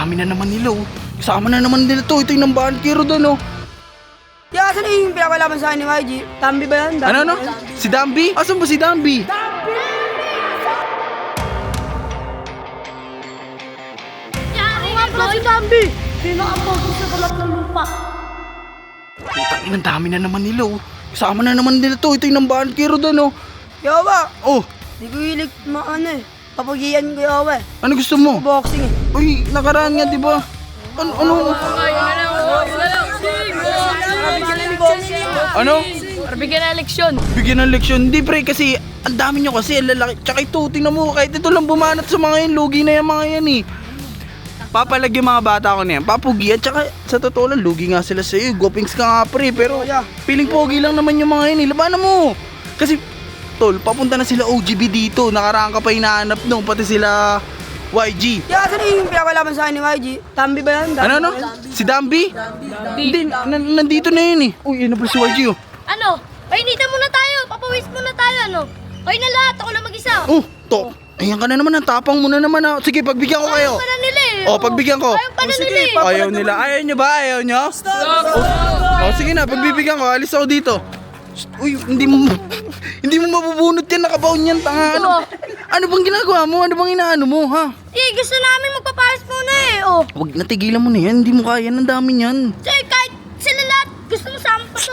dami na naman nila oh. Kasama na naman nila to. Ito yung nambahan kay Rodan oh. Kaya saan yung pinapalaban sa akin ni YG? Tambi ba yan? Dambi Ano ano? Si Dambi? Asan ba si Dambi? Pala si Bambi! Pinakapogi sa balat ng lupa. Putang ina, ang dami na naman nila oh. Kasama na naman nila to. Ito yung nambahan kay Rodan oh. Yawa! Oh, Di ko hilig ma ano eh. Papagiyan ko yawa ano gusto mo? Boxing eh. Uy, nakaraan nga, di ba? Ano, ano? Ano? Para bigyan ng leksyon. Bigyan ng leksyon. Hindi pre, kasi ang dami nyo kasi, ang lalaki. Tsaka ito, tingnan mo, kahit ito lang bumanat sa mga yan, lugi na yung mga yan eh. Papalag yung mga bata ko na yan, papugi at tsaka sa totoo lang, lugi nga sila sa'yo. Gopings ka nga pre, pero feeling pogi lang naman yung mga yan eh. Labanan mo! Kasi, tol, papunta na sila OGB dito. Nakaraan ka pa hinahanap nung, pati sila YG. Kaya saan yung pinapalaban sa akin ni YG? Tambi ba yan? Dambi Ano, ano? Si Dambi? Hindi, nan- nandito na yun eh. Uy, yun na pala si YG oh. Ano? Painitan muna tayo. Papawis muna tayo, ano? Kayo na lahat. Ako na mag-isa. Oh, to. Ayan ka na naman, ang tapang mo na naman ah. Sige, pagbigyan ko kayo. Ayaw pa na nila eh. Oh, pagbigyan ko. Ayaw pa na nila eh. Ayaw nila. Ayaw nyo ba? Ayaw nyo? Oh, oh, sige na, pagbibigyan ko. Alis ako dito. Uy, hindi mo hindi mo mabubunot yan, nakabaon yan, tanga. Ano, Oh. ano bang ginagawa mo? Ano bang inaano mo, ha? Eh, gusto namin magpaparas muna eh. Oh. Wag natigilan mo na yan, hindi mo kaya, ang dami niyan. Sige,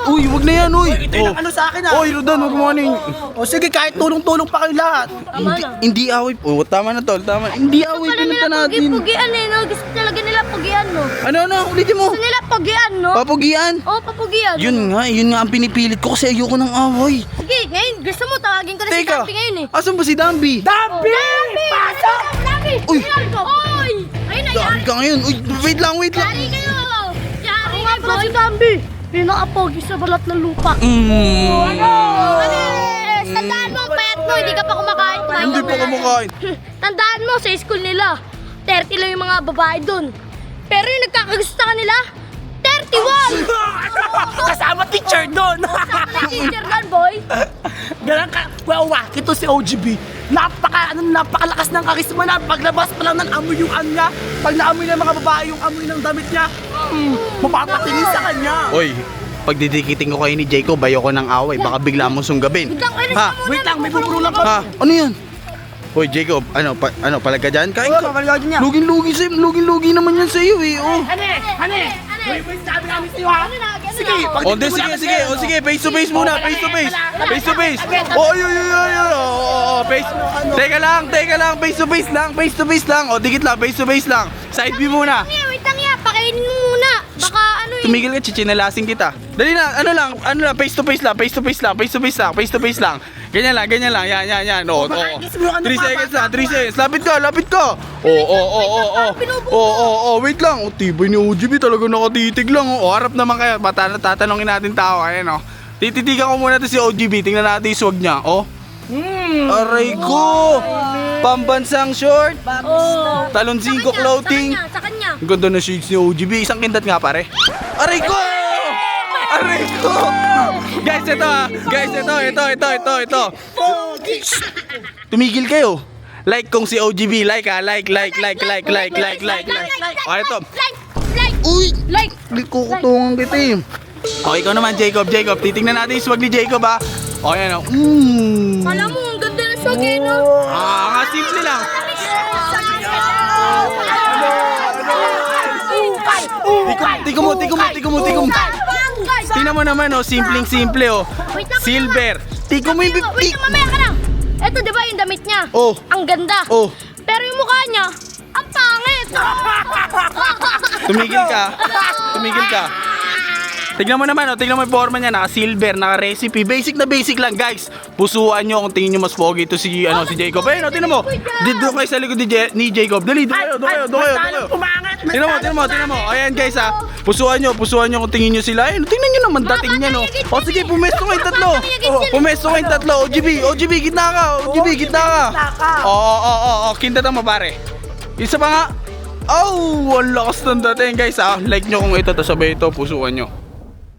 Uy, wag na yan, uy. Ito yung ano sa akin ah. Oy, Rodan, wag mo ano yun. O sige, kahit tulong-tulong pa kayo lahat. Tama Hindi, na. hindi away. Oh, tama na tol, tama. Hindi away Pala pinunta nila natin. pugi-pugian eh, no? Gusto talaga nila pugian, no? Ano, ano, ulitin mo. Gusto nila pugian, no? Papugian. Oo, papugian. Yun nga, yun nga ang pinipilit ko kasi ayoko ng away. Sige, ngayon, gusto mo tawagin ko na si Teka, Dampi ngayon eh. asan ba si Dambi? Dambi! Pasok! Dampi! Uy! Ayun ko! Oy! Ayun na, Dami yari! ka ngayon. Uy, wait lang, wait lang. Yari kayo! Yari nga pala si Dampi! Pinakapogi sa balat ng lupa. Mm. Ano? eh, Tandaan mo, payat mo, hindi ka pa kumakain. kumain Hindi ka pa kumakain. Tandaan mo, sa school nila, 30 lang yung mga babae dun. Pero yung nagkakagusto sa kanila, 31! Kasama teacher doon. Sa teacher lang, boy. Ganun ka. Well, wak, ito si OGB. Napaka, ano, napakalakas ng karisma na. Paglabas pa lang ng amoy yung ano niya. Pag naamoy ng mga babae yung amoy ng damit niya, mm, mapapatingin sa kanya. Oy, pagdidikitin ko kayo ni Jacob, ayoko ng away. Baka bigla mo sunggabin. Wait lang, ka muna. Wait lang, may buburo lang Ha? Ano yan? Hoy, Jacob, ano, pa, ano, palag ka dyan? Kain Oo, ka. papaligawin niya. Lugin-lugi sa'yo, lugin-lugi naman yan sa'yo eh. Oh. Ane, ane, wait, wait, sabi namin sa'yo ha. Sige, pag O, di, sige, sige, o sige, face to face muna, face to face. Face to face. O, yun, yun, yun, yun. O, o, o, face. Teka lang, teka lang, face to face lang, face to face lang. O, dikit lang, face to face lang. Side view muna. Wait lang ya, pakainin mo muna. Baka ano eh. Tumigil ka, chichinalasin kita. Dali na, ano lang, ano lang, face to face lang, face to face lang, face to face lang, face to face lang. Ganyan lang, ganyan lang, yan, yan, yan. O, o. Makakis mo ano 3 pa, seconds bata lang, 3 pa. seconds. Lapit ka, lapit ka. O, o, o, o, o. O, o, o, wait lang. O, tibay ni OGB, talaga nakatitig lang. O, harap naman kayo. Mata tatanungin natin tao, ayan o. Tititigan ko muna to si OGB, tingnan natin yung swag niya. O. Hmm. Aray ko! Pambansang short, Oh. talon Sa 5 kanya, clothing. Sa kanya, sa kanya. Ang ganda na shades ni OGB. Isang kindat nga pare. Aray ko! Aray ko! Guys, ito ah. Guys, ito, ito, ito, ito, ito. Tumigil kayo. Like kung si OGB, like ah. Like, like, like, like, like, like, like, like. O, ito. Like, like, Uy! like. Hindi kukutungan kita eh. Okay, ikaw naman, Jacob. Jacob, titingnan natin yung swag ni Jacob ah. O, yan o. Mmm. Alam mo, ang ganda ng swag eh, no? Ah, nga simple lang. Tiko mo, tiko mo, tiko mo, tiko mo. Tingnan mo naman oh, simpleng simple oh. Wait lang, Silver. Tiko mo yung Wait, mamaya ka lang. Ito, di ba yung damit niya? Oh. Ang ganda. Oh. Pero yung mukha niya, ang pangit. Tumigil ka. Tumigil ka. Tignan mo naman, oh, tignan mo yung forma niya, naka-silver, naka-recipe. Basic na basic lang, guys. Pusuan nyo kung tingin nyo mas pogi ito si, ano, si Jacob. Ayun, oh, tignan mo. Dito kayo sa likod ni, Je- ni Jacob. Dali, doon kayo, doon kayo, doon kayo, doon kayo. Umangat, mas Tingnan mo, tingnan mo, tingnan mo. Ayan guys ha. Pusuan nyo, pusuan nyo kung tingin nyo sila. Ayun, tingnan nyo naman dating niya no. O sige, pumesto kayong tatlo. Pumesto kayong tatlo. OGB, OGB, gitna ka. OGB, gitna ka. Oo, oo, oo. Kinta mo pare. Isa pa nga. Oh, ang lakas ng dating guys ha. Like nyo kung ito, tapos sabay ito, pusuan nyo.